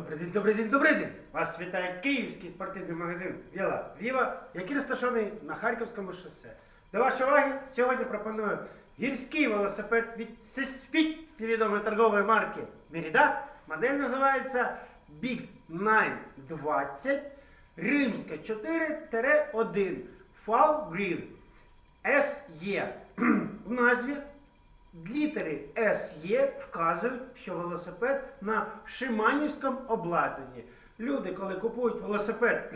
Добрий день, добрий день, добрий день! Вас вітає київський спортивний магазин Віла Віва, який розташований на Харківському шосе. До вашої уваги сьогодні пропоную гірський велосипед від всесвітньо відомої торгової марки Merida. Модель називається Big 920 Римська 4-1 Fall Green SE. В назві Літери SE вказують, що велосипед на шиманівському обладнанні. Люди, коли купують велосипед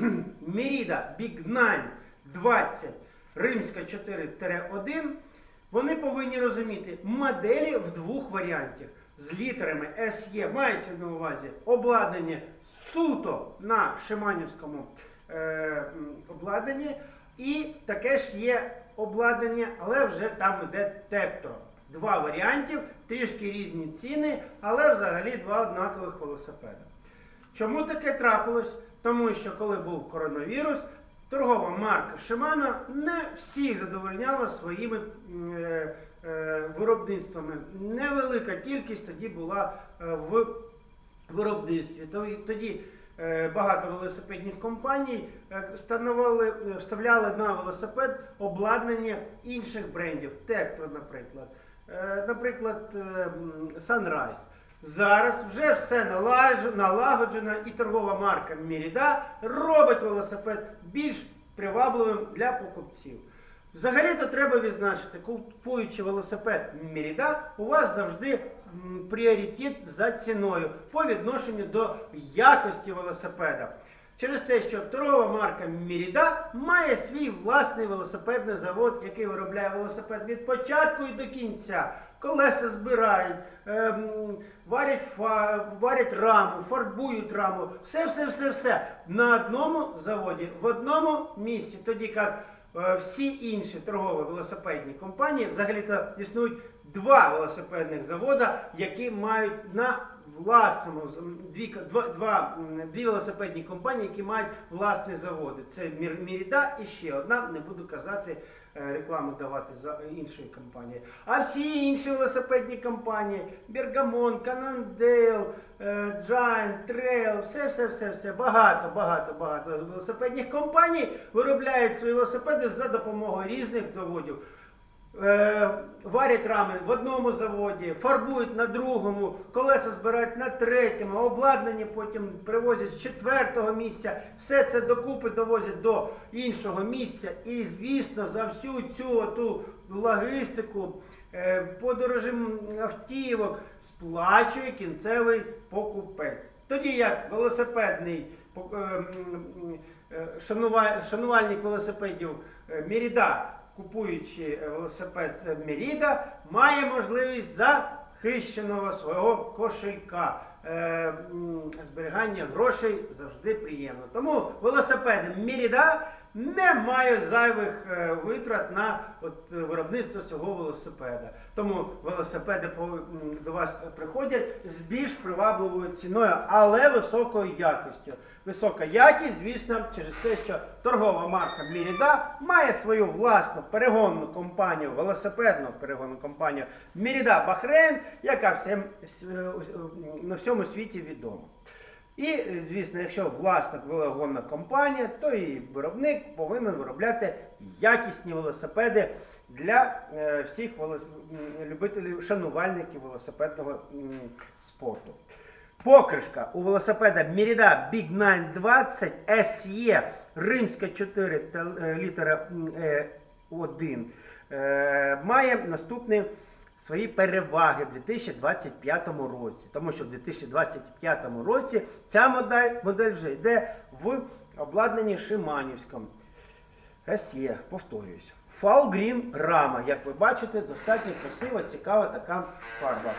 Merida Big 920 Римська 4-1, вони повинні розуміти моделі в двох варіантах. З літерами SE мається на увазі обладнання суто на шиманівському е, обладнанні, і таке ж є обладнання, але вже там йде тепто. Два варіантів, трішки різні ціни, але взагалі два однакових велосипеди. Чому таке трапилось? Тому що коли був коронавірус, торгова марка Shimano не всіх задовольняла своїми е, е, виробництвами. Невелика кількість тоді була е, в виробництві. Тоді е, багато велосипедних компаній е, вставляли на велосипед обладнання інших брендів. Тектор, наприклад. Е, Наприклад, е, Sunrise. Зараз вже все налагоджено і торгова марка Merida робить велосипед більш привабливим для покупців. Взагалі-то треба відзначити, купуючи велосипед Merida, у вас завжди пріоритет за ціною по відношенню до якості велосипеда. Через те, що торгова марка Merida має свій власний велосипедний завод, який виробляє велосипед від початку і до кінця. Колеса збирають, ем, варять, фа, варять раму, фарбують раму. Все, все, все, все на одному заводі, в одному місці. Тоді як е, всі інші торгові велосипедні компанії, взагалі-то існують два велосипедних завода, які мають на власному дві, два, два, дві велосипедні компанії, які мають власні заводи. Це Мір- Міріда і ще одна, не буду казати е, рекламу давати за іншої компанії. А всі інші велосипедні компанії Бергамон, Cannondale, е, Giant, Trail, все, все, все, все, багато, багато, багато велосипедних компаній виробляють свої велосипеди за допомогою різних заводів. Е, варять рами в одному заводі, фарбують на другому, колеса збирають на третьому, обладнання потім привозять з четвертого місця, все це докупи довозять до іншого місця. І, звісно, за всю цю ту логістику, е, подорожі автівок сплачує кінцевий покупець. Тоді як велосипедний е, шанувальник велосипедів Міріда купуючи е, велосипед Меріда, має можливість захищеного свого кошелька. Е, Зберігання грошей завжди приємно. Тому велосипед Меріда не мають зайвих е, витрат на от, е, виробництво цього велосипеда. Тому велосипеди до вас приходять з більш привабливою ціною, але високою якістю. Висока якість, звісно, через те, що торгова марка Merida має свою власну перегонну компанію, велосипедну перегонну компанію Merida Bahrain, яка всім, е, на всьому світі відома. І, звісно, якщо власник велогонна компанія, то і виробник повинен виробляти якісні велосипеди для е, всіх любителів, шанувальників велосипедного спорту. Покришка у велосипеда Merida Big 920 SE римська 4 е, літера е, 1 е, має наступні свої переваги в 2025 році. Тому що в 2025 році ця модель, модель вже йде в обладнанні Шиманівському. SE, повторююсь. Fall рама. Як ви бачите, достатньо красива, цікава така фарба.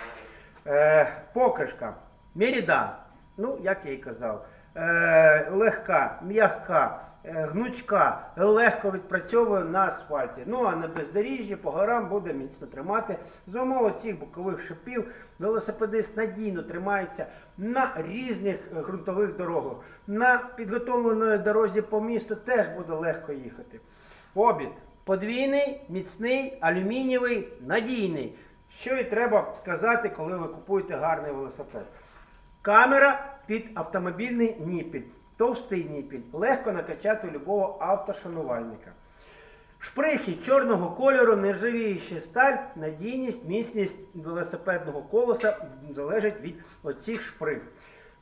Е, покришка. Меріда. Ну, як я і казав. Е, легка, м'яка, гнучка, легко відпрацьовує на асфальті. Ну а на бездоріжжі по горам буде міцно тримати. За умови цих бокових шипів велосипедист надійно тримається на різних е, ґрунтових дорогах. На підготовленої дорозі по місту теж буде легко їхати. Обід подвійний, міцний, алюмінієвий, надійний. Що і треба сказати, коли ви купуєте гарний велосипед. Камера під автомобільний ніпіль, товстий ніпіль, легко накачати любого автошанувальника. Шприхи чорного кольору, нержавіюча сталь, надійність, міцність велосипедного колеса залежить від оцих шприх.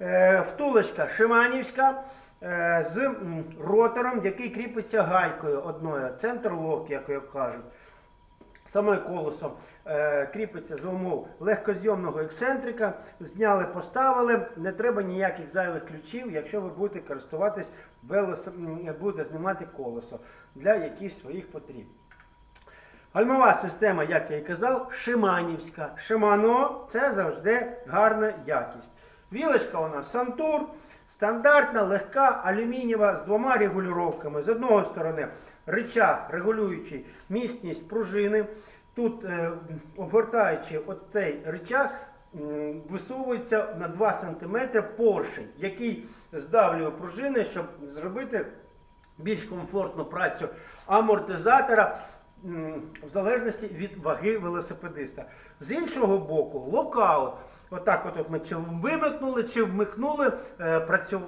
Е, втулочка шиманівська е, з ротором, який кріпиться гайкою одною. Центр лок, як його кажуть. Саме колесо е, кріпиться за умов легкозйомного ексцентрика. Зняли, поставили. Не треба ніяких зайвих ключів, якщо ви будете користуватись велос... м, будете знімати колесо для якихось своїх потріб. Гальмова система, як я і казав, шиманівська. Шимано це завжди гарна якість. Вілочка у нас Сантур, стандартна, легка, алюмінієва з двома регулюваннями. З одного сторони рычаг, регулюючий міцність пружини. Тут, е, обгортаючи оцей рычаг, висовується на 2 см поршень, який здавлює пружини, щоб зробити більш комфортну працю амортизатора в залежності від ваги велосипедиста. З іншого боку, локаут. Отак от, ми чи вимикнули, чи вмикнули е, працю,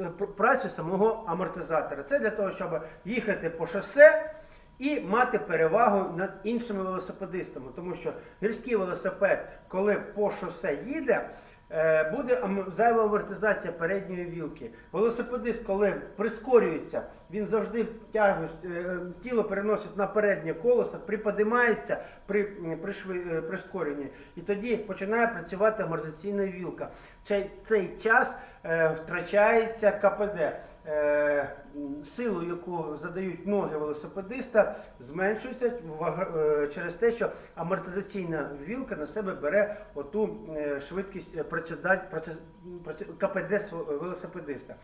е, пр- працю самого амортизатора. Це для того, щоб їхати по шосе і мати перевагу над іншими велосипедистами. Тому що гірський велосипед, коли по шосе їде, е, буде зайва амортизація передньої вілки. Велосипедист, коли прискорюється, він завжди тягнусь, е, тіло переносить на переднє колесо, приподимається при, е, прискоренні, і тоді починає працювати амортизаційна вілка. Цей, час втрачається КПД. Е, силу, яку задають ноги велосипедиста, зменшується е, через те, що амортизаційна вілка на себе бере оту е, швидкість КПД велосипедиста.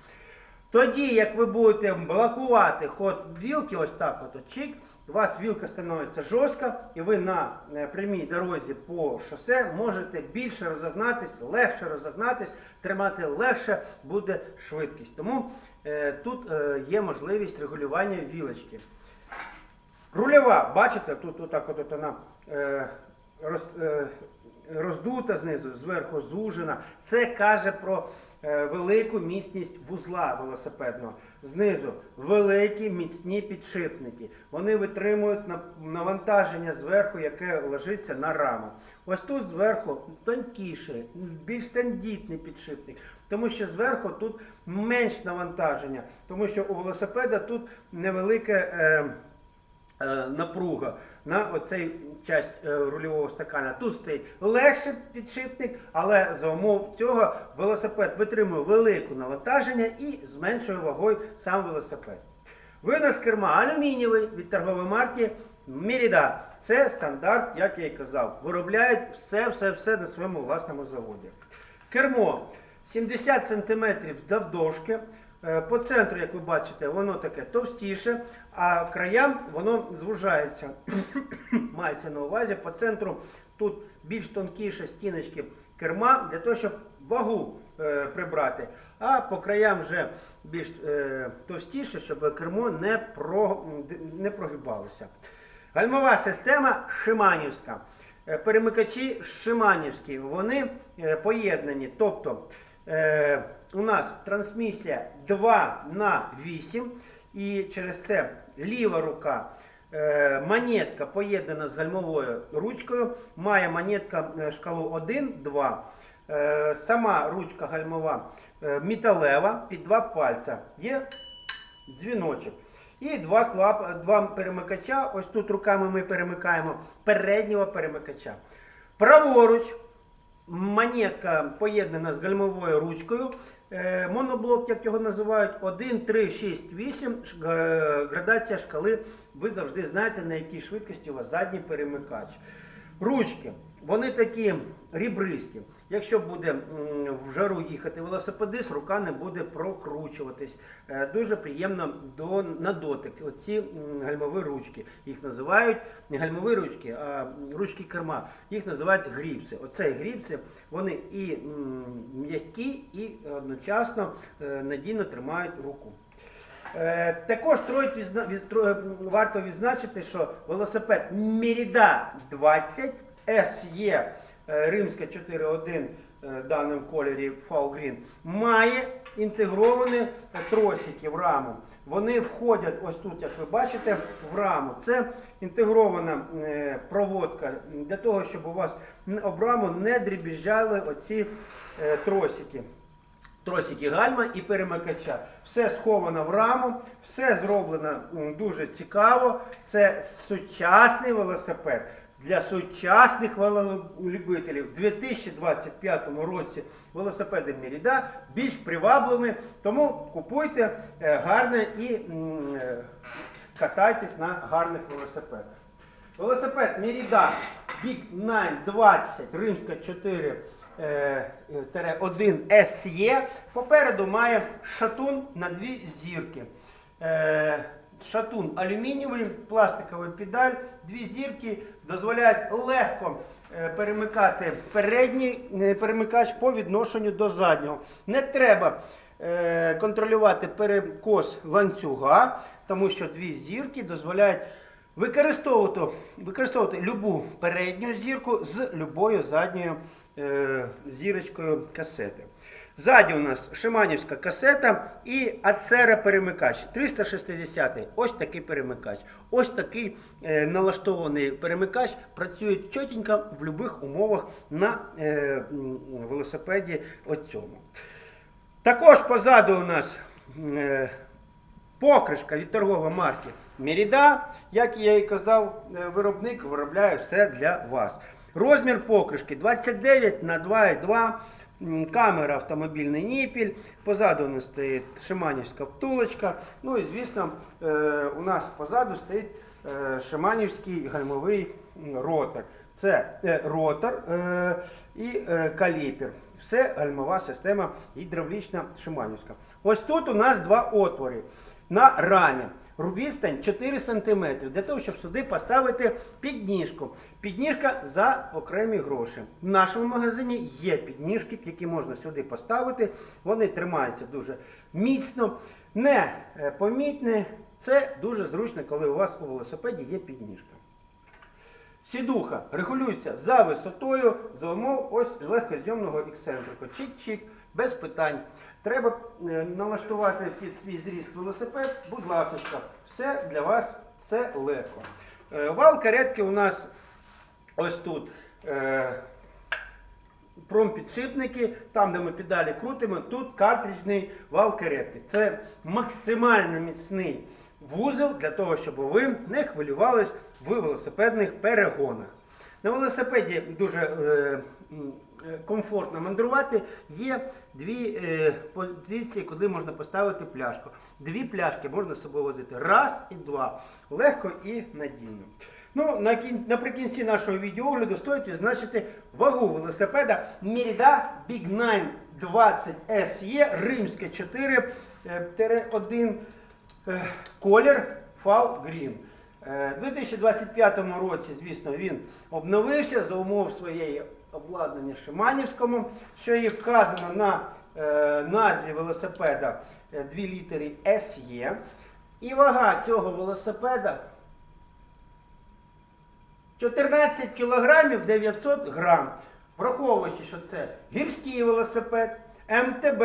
Тоді, як ви будете блокувати ход вілки, ось так, от, чик, у вас вілка становиться жорстка, і ви на е, прямій дорозі по шосе можете більше розогнатись, легше розогнатись, тримати легше буде швидкість. Тому е, тут е, є можливість регулювання вілочки. Рульова, бачите, тут отак от, от вона е, роз, е, роздута знизу, зверху зужена. Це каже про е, велику міцність вузла велосипедного. Знизу великі міцні підшипники. Вони витримують навантаження зверху, яке лежиться на раму. Ось тут зверху тонкіше, більш тендітний підшипник, тому що зверху тут менш навантаження, тому що у велосипеда тут невелика Е, е, напруга на оцей часть е, рульового стакана. Тут стоїть легший підшипник, але за умов цього велосипед витримує велике навантаження і зменшує вагою сам велосипед. Винос керма алюмінієвий від торгової марки Merida. Це стандарт, як я і казав. Виробляють все-все-все на своєму власному заводі. Кермо 70 см завдовжки. По центру, як ви бачите, воно таке товстіше, а краям воно звужається. Мається на увазі. По центру тут більш тонкіше стіночки керма для того, щоб вагу е, прибрати. А по краям вже більш е, товстіше, щоб кермо не, про, не прогибалося. Гальмова система Шиманівська. Е, Перемикачі Шиманівські, вони е, поєднані. Тобто е, у нас трансмісія 2 на 8 і через це ліва рука. е, Монетка поєднана з гальмовою ручкою, має монетка е, шкалу 1, 2. Е, Сама ручка гальмова металева під два пальця. Є дзвіночок. І два, клап, два перемикача. Ось тут руками ми перемикаємо переднього перемикача. Праворуч монетка поєднана з гальмовою ручкою. Е, Моноблок, як його називають, 1, 3, 6, 8. Е, Градація шкали. Ви завжди знаєте, на якій швидкості у вас задній перемикач. Ручки, вони такі рібристі. Якщо буде в жару їхати велосипедист, рука не буде прокручуватись. Е, Дуже приємно до, на дотик. Оці гальмові ручки. Їх називають не гальмові ручки, а ручки керма. Їх називають грібці. Оце грібці, вони і м'які, і одночасно е, надійно тримають руку. Е, Також варто відзначити, що велосипед Merida 20 SE Римська 4.1 е, даному кольорі Fall Green, має інтегровані е, тросики в раму. Вони входять ось тут, як ви бачите, в раму. Це інтегрована е, проводка для того, щоб у вас об раму не дрібіжджали оці е, тросики. Тросики гальма і перемикача. Все сховано в раму, все зроблено дуже цікаво. Це сучасний велосипед для сучасних велолюбителів. У 2025 році велосипеди Міріда більш привабливі, тому купуйте е, гарне і е, катайтесь на гарних велосипедах. Велосипед Міріда Big 920 Римська 4 е, е, 1 SE. Попереду має шатун на дві зірки. Шатун алюмінієвий, пластиковий педаль, дві зірки дозволяють легко е, перемикати передній е, перемикач по відношенню до заднього. Не треба е, контролювати перекос ланцюга, тому що дві зірки дозволяють використовувати, використовувати любу передню зірку з любою задньою зірочкою касети. Ззаді у нас Шиманівська касета і Ацера перемикач 360 Ось такий перемикач. Ось такий е, налаштований перемикач працює чотенько в будь-яких умовах на е, велосипеді оцьому. Також позаду у нас е, покришка від торгової марки Меріда. Як я і казав, е, виробник виробляє все для вас. Розмір покришки 29 на 2,2. Камера автомобільний ніпіль. Позаду у нас стоїть Шиманівська втулочка. Ну і звісно, е, у нас позаду стоїть е, Шиманівський гальмовий ротор. Це е, ротор і каліпер. Все гальмова система гідравлічна Шиманівська. Ось тут у нас два отвори на рамі. Відстань 4 см для того, щоб сюди поставити підніжку. Підніжка за окремі гроші. В нашому магазині є підніжки, які можна сюди поставити. Вони тримаються дуже міцно, не е. Це дуже зручно, коли у вас у велосипеді є підніжка. Сідуха регулюється за висотою, за умов ось легкозйомного ексцентрику. Чик-чик, без питань. Треба е, налаштувати під свій зріст велосипед, будь ласка, все для вас, все легко. Е, Вал каретки у нас ось тут. Е, Промпідшипники, там, де ми педалі крутимо, тут картриджний вал каретки. Це максимально міцний вузол для того, щоб ви не хвилювались в велосипедних перегонах. На велосипеді дуже комфортно мандрувати. Є дві е, позиції, куди можна поставити пляшку. Дві пляшки можна з собою возити. Раз і два. Легко і надійно. Ну, на кін- наприкінці нашого відеогляду стоїть відзначити вагу велосипеда Merida Big 920 SE Римське 4-1 е, колір Fall Green. Е, У 2025 році, звісно, він обновився за умов своєї обладнання Шиманівському, що є вказано на е, назві велосипеда е, дві літери SE. І вага цього велосипеда 14 кілограмів 900 грам. Враховуючи, що це гірський велосипед, МТБ,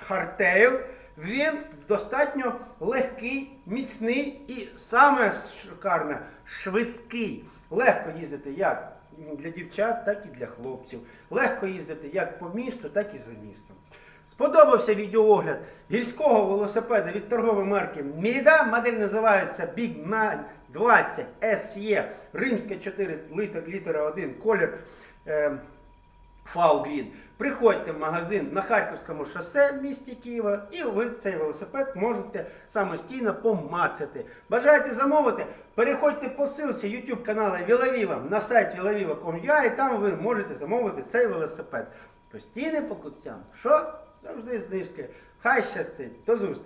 Хартейл, він достатньо легкий, міцний і саме шикарне, швидкий. Легко їздити як для дівчат, так і для хлопців. Легко їздити як по місту, так і за містом. Сподобався відеоогляд гірського велосипеда від торгової марки Міда. Модель називається Big 920 SE. Римська 4 літер, літера 1 колір е, Fall Приходьте в магазин на Харківському шосе в місті Києва і ви цей велосипед можете самостійно помацати. Бажаєте замовити? Переходьте по ссылці YouTube каналу Вілавіва на сайт vilaviva.com.ua і там ви можете замовити цей велосипед. Постійним покупцям, що завжди знижки. Хай щастить. До зустрічі!